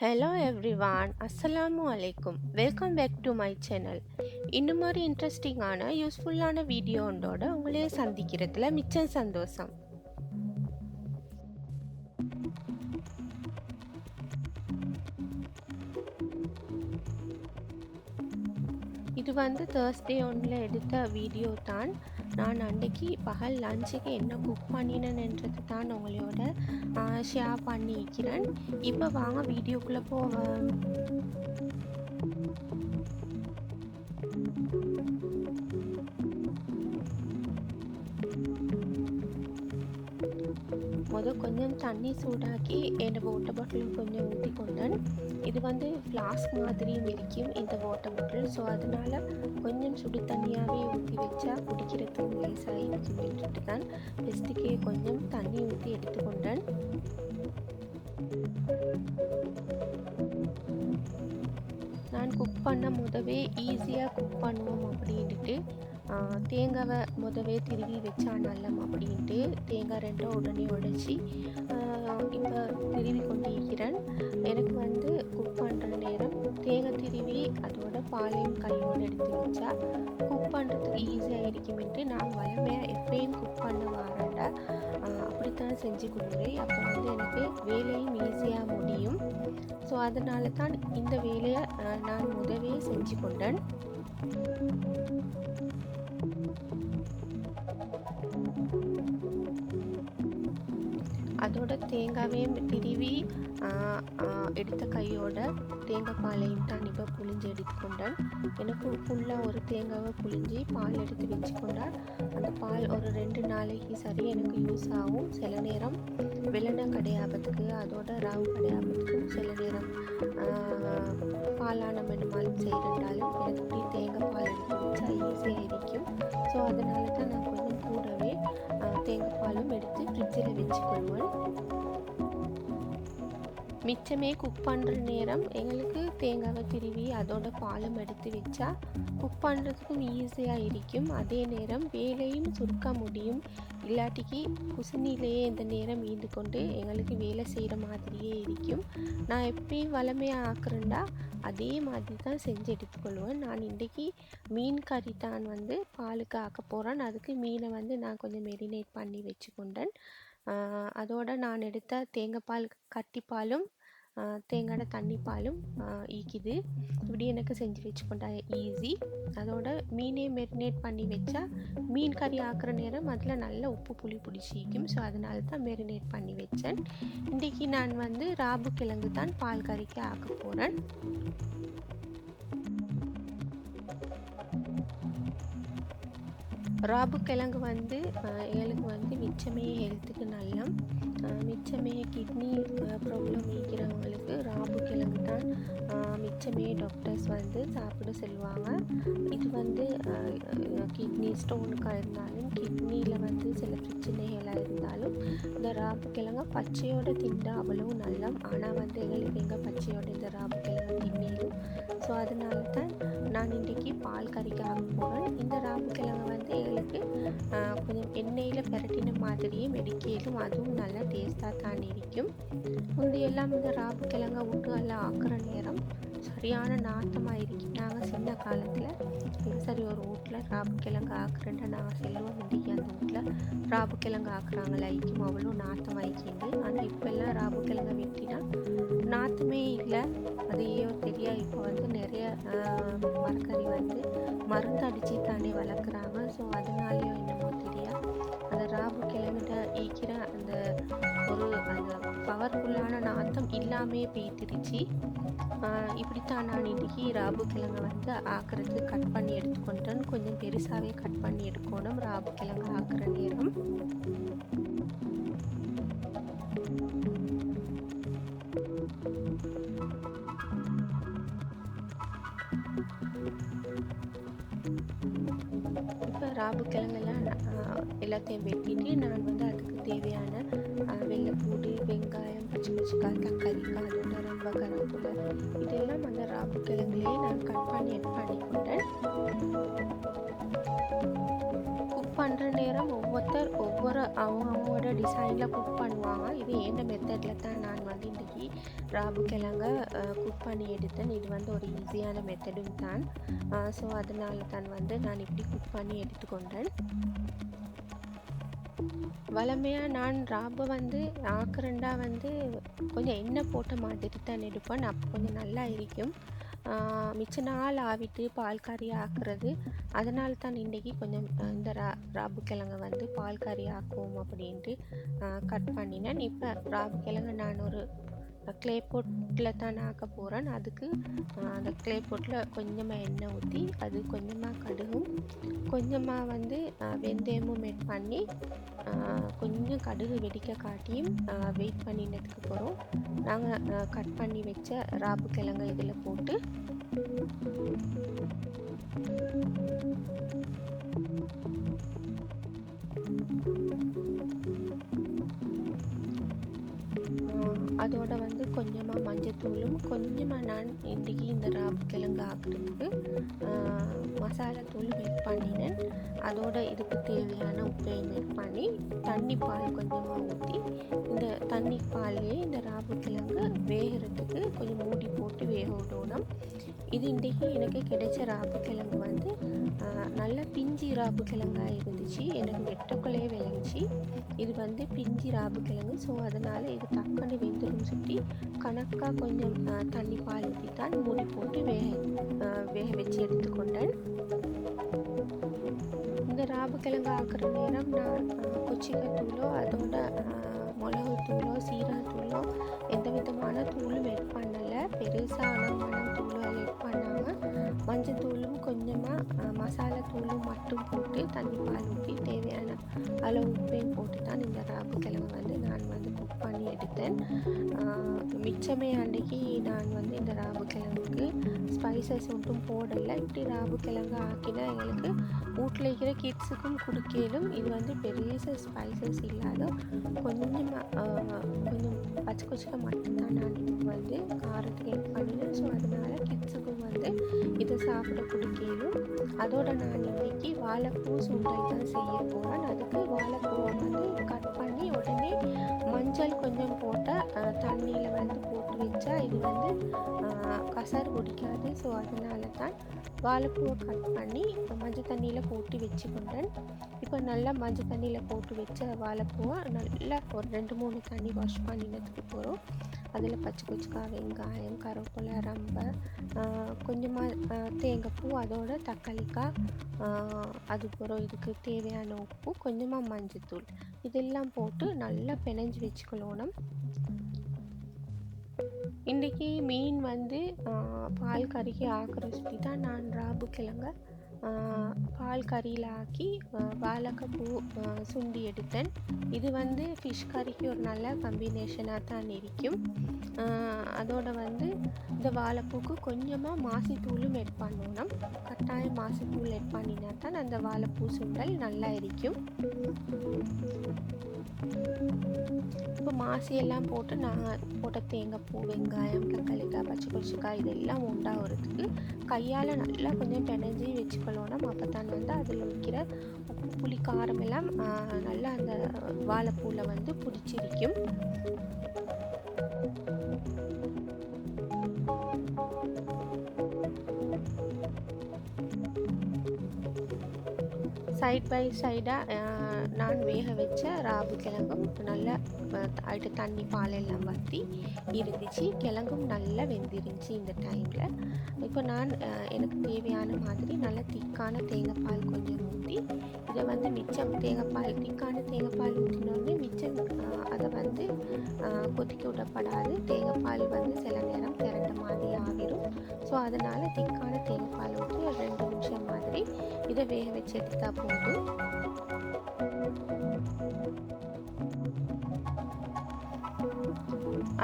Hello everyone அஸ்ஸலாமு அலைக்கும் welcome back to my channel இன்னும் ஒரு இன்ட்ரெஸ்டிங்கான யூஸ்ஃபுல்லான வீடியோண்டோட உங்களையே சந்திக்கிறதுல மிச்சம் சந்தோஷம். இது வந்து தேர்ஸ்டே ஒன்றில் எடுத்த வீடியோ தான். நான் அன்றைக்கி பகல் லஞ்சுக்கு என்ன குக் பண்ணினேன்ன்றது தான் உங்களோட ஷேர் பண்ணிக்கிறேன் இப்போ வாங்க வீடியோக்குள்ளே போவேன் முத கொஞ்சம் தண்ணி சூடாக்கி என்னோட வாட்டர் பாட்டில் கொஞ்சம் ஊற்றி கொண்டேன் இது வந்து ஃப்ளாஸ்க் மாதிரியும் இருக்கும் இந்த வாட்டர் பாட்டில் ஸோ அதனால் கொஞ்சம் சுடு தண்ணியாகவே ஊற்றி வச்சா குடிக்கிறதுக்கு லேசாக சொல்லிட்டு தான் பெஸ்ட்டுக்கே கொஞ்சம் தண்ணி ஊற்றி எடுத்துக்கொண்டேன். நான் குக் பண்ண முதவே ஈஸியாக குக் பண்ணுவோம் அப்படின்ட்டு தேங்காவை முதவே திருவி வச்சா நல்லம் அப்படின்ட்டு தேங்காய் ரெண்டும் உடனே உடைச்சி இப்போ திருவி கொண்டிருக்கிறேன். எனக்கு வந்து குக் பண்ணுற நேரம் தேங்காய் திருவி அதோட பாலையும் கையோடு எடுத்து வச்சா குக் பண்ணுறதுக்கு ஈஸியாக இருக்குமென்ட்டு நான் வளமையாக எப்பயும் குக் பண்ண வரேன்டா அப்படித்தான் செஞ்சு கொடுக்குறேன். அப்போ வந்து எனக்கு வேலையும் ஈஸியாக முடியும். ஸோ அதனால தான் இந்த வேலையை நான் முதவே செஞ்சு கொண்டேன். Thank you. தேங்காவையும் திருவி எடுத்த கையோட தேங்காய் பாலையும் தான் இப்போ புளிஞ்சு எடுத்துக்கொண்டேன் எனக்கு ஃபுல்லாக ஒரு தேங்காவை புளிஞ்சு பால் எடுத்து வச்சுக்கொண்டேன் அந்த பால் ஒரு ரெண்டு நாளைக்கு சரி எனக்கு யூஸ் ஆகும். சில நேரம் வெள்ளனை கடையாபத்துக்கு அதோட ராவு கடையாபத்துக்கும் சில நேரம் பாலான மெனுமாலும் செய்கிறண்டாலும் எனக்கு இப்படி தேங்காய் பால் எடுத்து வச்சா ஈஸியாக இருக்கும் ஸோ அதனால தான் நான் கொஞ்சம் கூடவே தேங்காய் பாலும் எடுத்து ஃப்ரிட்ஜில் வச்சுக்கொள்வேன் மிச்சமே குக் பண்ணுற நேரம். எங்களுக்கு தேங்காவை திருவி அதோட பாலும் எடுத்து வச்சா குக் பண்ணுறதுக்கும் ஈஸியாக இருக்கும். அதே நேரம் வேலையும் சுருக்க முடியும். இல்லாட்டிக்கு குசினிலேயே இந்த நேரம் ஈந்து கொண்டு எங்களுக்கு வேலை செய்கிற மாதிரியே இருக்கும். நான் எப்பயும் வளமையாக ஆக்குறேன்டா? அதே மாதிரி தான் செஞ்சு எடுத்துக்கொள்வேன். நான் இன்றைக்கி மீன் கறி தான் வந்து பாலுக்கு ஆக்க போகிறேன் அதுக்கு மீனை வந்து நான் கொஞ்சம் மெரினேட் பண்ணி வச்சுக்கொண்டேன். அதோட நான் எடுத்த தேங்காய்பால் கட்டிப்பாலும் தேங்காய் தண்ணி பாலும் ஈக்குது இப்படி எனக்கு செஞ்சு வச்சுக்கொண்டா ஈஸி அதோட மீனே மெரினேட் பண்ணி வச்சா மீன் கறி ஆக்குற நேரம் அதில் நல்ல உப்பு புளி பிடிச்சிக்கும். ஸோ அதனால தான் மெரினேட் பண்ணி வச்சேன். இன்றைக்கி நான் வந்து ராபு கிழங்கு தான் பால் கறிக்கு ஆக்க போகிறேன் ராபு கிழங்கு வந்து எங்களுக்கு வந்து மிச்சமே ஹெல்த்துக்கு நல்ல மிச்சமே கிட்னி ப்ராப்ளம் இருக்கிறவங்களுக்கு ராபு கிழங்கு தான் மிச்சமே டாக்டர்ஸ் வந்து சாப்பிட சொல்லுவாங்க. இது வந்து கிட்னி ஸ்டோனுக்காக இருந்தாலும் கிட்னியில் வந்து சில பிரச்சனைகளாக இருந்தாலும் இந்த ராபு கிழங்க பச்சையோட திண்டா அவ்வளவு நல்ல ஆனால் வந்து எங்களுக்கு எங்கள் பச்சையோட இந்த ராபு கிழங்கு திண்ணிடும் ஸோ அதனால தான் நான் இன்றைக்கி பால் கறிக்க போகிறேன் இந்த ராபு கிழங்கு வந்து எங்களுக்கு கொஞ்சம் எண்ணெயில் பெரட்டின மாதிரியே மெடிக்கலும் அதுவும் நல்லா டேஸ்ட்டாக தான் இருக்கும் முந்தையெல்லாம் இந்த ராபு கிழங்கை விட்டு நல்லா ஆக்குற நேரம். சரியான நாட்டமாக இருக்கு நாங்கள் சின்ன காலத்தில் சரி ஒரு வீட்டில் ராபு கிழங்கு ஆக்குறேன்ட்டு நாங்கள் செல்வோம் இன்றைக்கி அந்த வீட்டில் ராபு கிழங்கு ஆக்குறாங்களா ஐக்கியம் அவ்வளோ நாத்தம் ஆயிக்கிண்டு ஆனால் இப்போல்லாம் ராபு கிழங்க வெட்டினா நாத்தமே இல்லை. அதையோ தெரியா? இப்போ வந்து நிறைய மரக்கறி வந்து மருந்து அடித்து தானே வளர்க்குறாங்க. ஸோ அதனாலேயோ என்னமோ தெரியா? அந்த ராபு கிழங்குட்ட ஈக்கிற அந்த பவர்ஃபுல்லான நாத்தம் இல்லாமே பேத்திருச்சு. இப்படித்தான் நான் இன்றைக்கி ராபு கிழங்கை வந்து ஆக்கிறதுக்கு கட் பண்ணி எடுத்துக்கொண்டேன். கொஞ்சம் பெருசாகவே கட் பண்ணி எடுக்கணும். ராபு கிழங்கு ஆக்கிற நேரம். இப்போ ராபு கிழங்கெல்லாம் எல்லாத்தையும் வெட்டிட்டு நான் வந்து அதுக்கு தேவையான வெள்ளைப்பூடு வெங்காயம் பச்சை கொச்சிக்காய் தக்காளிக்காய் அதோட ரொம்ப கருவேப்பிலை இதெல்லாம் அந்த ராபு கிழங்குலேயே நான் கட் பண்ணி எட் பண்ணிக்கொண்டேன் குக் பண்ணுற நேரம் ஒவ்வொருத்தர் ஒவ்வொரு அவங்க அவங்களோட டிசைனில் குக் பண்ணுவாங்க. இது எந்த மெத்தடில் தான் நான் வந்து இன்றைக்கி ராபு கிழங்க குக் பண்ணி எடுத்தேன். இது வந்து ஒரு ஈஸியான மெத்தடும் தான். ஸோ அதனால தான் வந்து நான் இப்படி குக் பண்ணி எடுத்துக்கொண்டேன். வளமையாக நான் ராபை வந்து ஆக்குறண்டா வந்து கொஞ்சம் எண்ணெய் போட்ட மாதிரி தான் எடுப்பேன். அப்போ கொஞ்சம் நல்லா இருக்கும் மிச்ச நாள் ஆவிட்டு பால் கறி ஆக்குறது. அதனால தான் இன்றைக்கி கொஞ்சம் இந்த ரா ராபு கிழங்க வந்து பால் கறி ஆக்குவோம் அப்படின்ட்டு கட் பண்ணினேன். இப்போ ராபு கிழங்கு நான் ஒரு க்ளே போட்டில் தான் ஆக்க போகிறேன் அதுக்கு அந்த க்ளே போட்டில் கொஞ்சமாக எண்ணெய் ஊற்றி அது கொஞ்சமாக கடுகும். கொஞ்சமாக வந்து வெந்தயமும் மேட் பண்ணி கொஞ்சம் கடுகு வெடிக்க காட்டியும் வெயிட் பண்ணினதுக்கு போகிறோம் நாங்கள் கட் பண்ணி வச்ச ராபு கிழங்கு இதில் போட்டு அதோட வந்து கொஞ்சமாக மஞ்சத்தூளும் கொஞ்சமாக நான் இன்றைக்கி இந்த ரா கிழங்கு ஆக்குறதுக்கு மசாலாத்தூள் மேக் பண்ணினேன். அதோட இதுக்கு தேவையான உப்பை மேக் பண்ணி தண்ணி பால் கொஞ்சமாக ஊற்றி இந்த தண்ணி பால்லையே இந்த ராபு கிழங்கு வேகிறதுக்கு கொஞ்சம் மூடி போட்டு வேக விடணும். இது இன்றைக்கி எனக்கு கிடைச்ச ராபு கிழங்கு வந்து நல்ல பிஞ்சி ராபு கிழங்காக இருந்துச்சு. எனக்கு வெட்டக்குள்ளே விளைஞ்சி இது வந்து பிஞ்சி ராபு கிழங்கு. ஸோ அதனால் இது டக்குன்னு வெந்துடும் சுற்றி கணக்காக கொஞ்சம் தண்ணி பால் ஊற்றி தான் மூடி போட்டு வேக வேக வச்சு எடுத்துக்கொண்டேன். இந்த ராபு கிழங்கு ஆக்குற நேரம் நான் கொச்சிக்கத்தூளோ அதோட மிளகு தூளோ சீரகத்தூளோ எந்த விதமான தூளும் வெட் பண்ணலை. பெருசாக அளவான தூளும் ஆட் பண்ணாமல் மஞ்சள் தூளும் கொஞ்சமாக மசாலா தூளும் மட்டும் போட்டு தண்ணி பால் ஊற்றி தேவையான அளவு உப்பையும் போட்டு தான் இந்த ராபு கிழமை வந்து நான் வந்து குக் பண்ணி எடுத்தேன். மிச்சமே அன்றைக்கி நான் வந்து இந்த ராபு கிழங்குக்கு ஸ்பைசஸ் மட்டும் போடலை. இப்படி ராபு கிழங்கு ஆக்கினா எங்களுக்கு வீட்டில் இருக்கிற கிட்ஸுக்கும் குடிக்கலும் இது வந்து பெரிய ஸ்பைசஸ் இல்லாத கொஞ்சமாக கொஞ்சம் பச்சை கொச்சிக்க மட்டும்தான் நான் வந்து gracias. சாப்பிட பிடிக்கலும் அதோட நான் இன்றைக்கி வாழைப்பூ சுண்டல் தான் செய்ய போகிறேன் அதுக்கு வாழைப்பூவை வந்து கட் பண்ணி உடனே மஞ்சள் கொஞ்சம் போட்ட தண்ணியில் வந்து போட்டு வச்சா இது வந்து கசர் பிடிக்காது. ஸோ அதனால தான் வாழைப்பூவை கட் பண்ணி மஞ்சள் தண்ணியில் போட்டு வச்சுக்கொண்டேன் இப்போ நல்லா மஞ்சள் தண்ணியில் போட்டு வச்ச வாழைப்பூவை நல்லா ஒரு ரெண்டு மூணு தண்ணி வாஷ் பண்ணினதுக்கு போகிறோம் அதில் பச்சை கொச்சிக்காய் வெங்காயம் கருவேப்பிலை ரம்பை கொஞ்சமாக தேங்காய் பூ அதோட தக்காளிக்காய் அதுக்கப்புறம் இதுக்கு தேவையான உப்பு கொஞ்சமாக மஞ்சத்தூள். இதெல்லாம் போட்டு நல்லா பிணைஞ்சு வச்சுக்கணும். இன்றைக்கி மீன் வந்து பால் கறிக்கு ஆக்கிற சுற்றி தான் நான் ராபு கிழங்க பால் கறியில் ஆக்கி வாழைக்காப்பூ சுண்டி எடுத்தேன். இது வந்து ஃபிஷ் கறிக்கு ஒரு நல்ல கம்பினேஷனாக தான் இருக்கும். அதோட வந்து இந்த வாழைப்பூக்கு கொஞ்சமாக மாசித்தூளும் எட் பண்ணணும். கட்டாயம் மாசித்தூள் எட் பண்ணினா தான் அந்த வாழைப்பூ சுண்டல் நல்லா இருக்கும். இப்போ மாசியெல்லாம் போட்டு நான் போட்ட தேங்காய் பூ வெங்காயம் தக்காளிக்காய் பச்சை கொச்சிக்காய் இதெல்லாம் உண்டாகிறதுக்கு கையால் நல்லா கொஞ்சம் பிணைஞ்சி வச்சுக்கணும் அப்போ தான் வந்து அதில் வைக்கிற உப்பு புளி காரம் எல்லாம் நல்லா அந்த வாழைப்பூவில் வந்து பிடிச்சிருக்கும். சைட் பை சைடாக நான் வேக வச்ச ராபு கிழங்கும் நல்லா அதுக்கு தண்ணி பாலெல்லாம் வற்றி இருந்துச்சு. கிழங்கும் நல்லா வெந்திருந்துச்சு இந்த டைமில் இப்போ நான் எனக்கு தேவையான மாதிரி நல்ல திக்கான தேங்காய் பால் கொஞ்சம் ஊற்றி இதை வந்து மிச்சம் தேங்காய் பால் திக்கான தேங்காய் பால் ஊற்றினோடனே மிச்சம் அதை வந்து கொதிக்க விடப்படாது. தேங்காய் பால் வந்து சில நேரம் திரண்ட மாதிரி ஆகிரும். ஸோ அதனால் திக்கான தேங்காய் பால் ஊற்றி ரெண்டு நிமிஷம் மாதிரி இதை வேக வச்சு எடுத்தால் போதும்.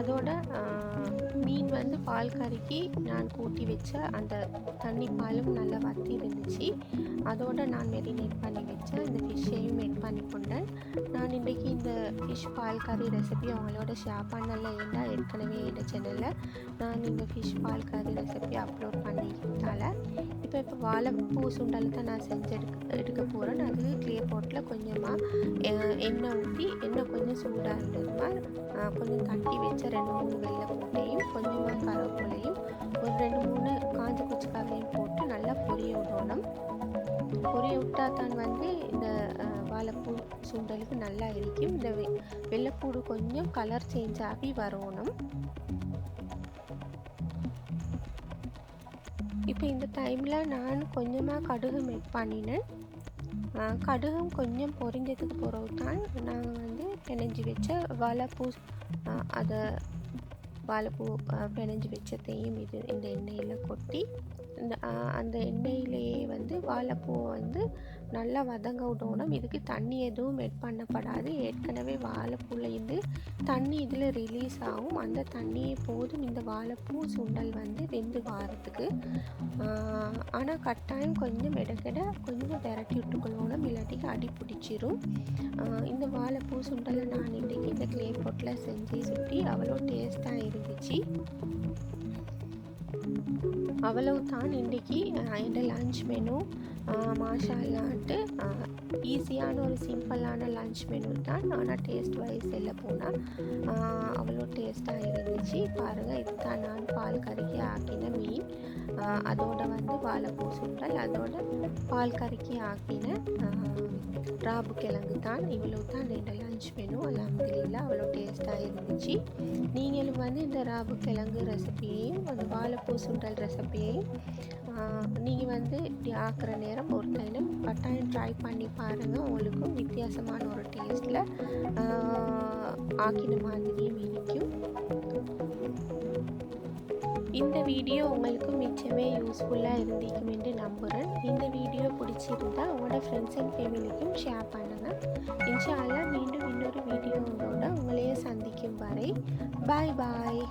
அதோட மீன் வந்து பால் கறிக்கு நான் கூட்டி வச்ச அந்த தண்ணி பாலும் நல்லா வத்தி இருந்துச்சு. அதோட நான் மெரினேட் பண்ணி வச்ச இந்த ஃபிஷ்ஷையும் மேட் பண்ணி கொண்டேன். நான் இன்றைக்கி இந்த ஃபிஷ் பால் கறி ரெசிபி அவங்களோட ஷேர் பண்ணல. ஏன்னா ஏற்கனவே இந்த சேனலில் நான் இந்த ஃபிஷ் பால் கறி ரெசிபி அப்லோட் பண்ணிக்கிட்டால இப்போ இப்போ வாழைப்பூ சுண்டல் தான் நான் செஞ்சு எடுக்க எடுக்க போகிறேன் அதுக்கு க்ளே போட்டில் கொஞ்சமாக எண்ணெய் ஊற்றி எண்ணெய் கொஞ்சம் சூடாக இருந்ததுமா கொஞ்சம் தட்டி வச்ச ரெண்டு மூணு வெள்ளை பூட்டையும் கொஞ்சமாக கருவேப்பிலையும் ஒரு ரெண்டு மூணு காஞ்ச குச்சிக்காவையும் போட்டு நல்லா பொரிய விடணும். பொரிய விட்டால் தான் வந்து இந்த வாழைப்பூ சுண்டலுக்கு நல்லா இருக்கும் இந்த வெ வெள்ளைப்பூடு கொஞ்சம் கலர் சேஞ்ச் ஆகி வரணும். இப்போ இந்த டைமில் நான் கொஞ்சமாக கடுகு மேக் பண்ணினேன். கடுகும் கொஞ்சம் பொரிஞ்சதுக்கு பிறகு தான் நாங்கள் வந்து பிணைஞ்சி வச்ச வாழைப்பூ அதை வாழைப்பூ பிணைஞ்சி வச்சதையும் இது இந்த எண்ணெயில் கொட்டி அந்த எண்ணெயிலேயே வந்து வாழைப்பூவை வந்து நல்லா வதங்க விடணும். இதுக்கு தண்ணி எதுவும் மெட் பண்ணப்படாது. ஏற்கனவே வாழைப்பூலேருந்து தண்ணி இதில் ரிலீஸ் ஆகும். அந்த தண்ணியே போதும். இந்த வாழைப்பூ சுண்டல் வந்து வெந்து வாரத்துக்கு. ஆனால் கட்டாயம் கொஞ்சம் இடக்கிட கொஞ்சம் விரட்டி விட்டுக்கொள்ளணும். இல்லாட்டிக்கு அடி பிடிச்சிரும். இந்த வாழைப்பூ சுண்டலை நான் இன்றைக்கி இந்த க்ளே போட்டில் செஞ்சு சுட்டி அவ்வளோ டேஸ்ட்டாக இருந்துச்சு. அவ்வளவு தான் இன்றைக்கி இந்த லன்ச் மெனு மாஷாலான்ட்டு ஈஸியான ஒரு சிம்பிளான லஞ்ச் மெனு தான் ஆனால் டேஸ்ட் வைஸ் எல்லாம் போனால் அவ்வளோ டேஸ்ட்டாக இருந்துச்சு. பாருங்கள் இதுதான் நான் பால் கறிக்கு ஆக்கின மீன். அதோட வந்து வாழைப்பூ சுண்டல் அதோட பால் கறிக்கு ஆக்கின ராபு கிழங்கு தான். இவ்வளோ தான் இந்த லன்ச் மெனு அலமதுல்லா இருந்துச்சு நீங்களும் வந்து இந்த ராபு கிழங்கு ரெசிபியையும் அந்த வாழைப்பூ சுண்டல் ரெசிபியையும் நீங்கள் வந்து இப்படி ஆக்கிற நேரம் ஒரு டைம் கட்டாயம் ட்ரை பண்ணி பாருங்கள் உங்களுக்கும் வித்தியாசமான ஒரு டேஸ்ட்டில் ஆக்கின மாதிரியும் இனிக்கும். இந்த வீடியோ உங்களுக்கு மிச்சமே யூஸ்ஃபுல்லாக இருந்திருக்கும் என்று நம்புகிறேன் இந்த வீடியோ பிடிச்சிருந்தா உங்களோட ஃப்ரெண்ட்ஸ் அண்ட் ஃபேமிலிக்கும் ஷேர் பண்ணுங்கள் இன்ஷால்லா மீண்டும் இன்னொரு வீடியோவோட உங்களையே சந்திக்கும் வரை பாய் பாய்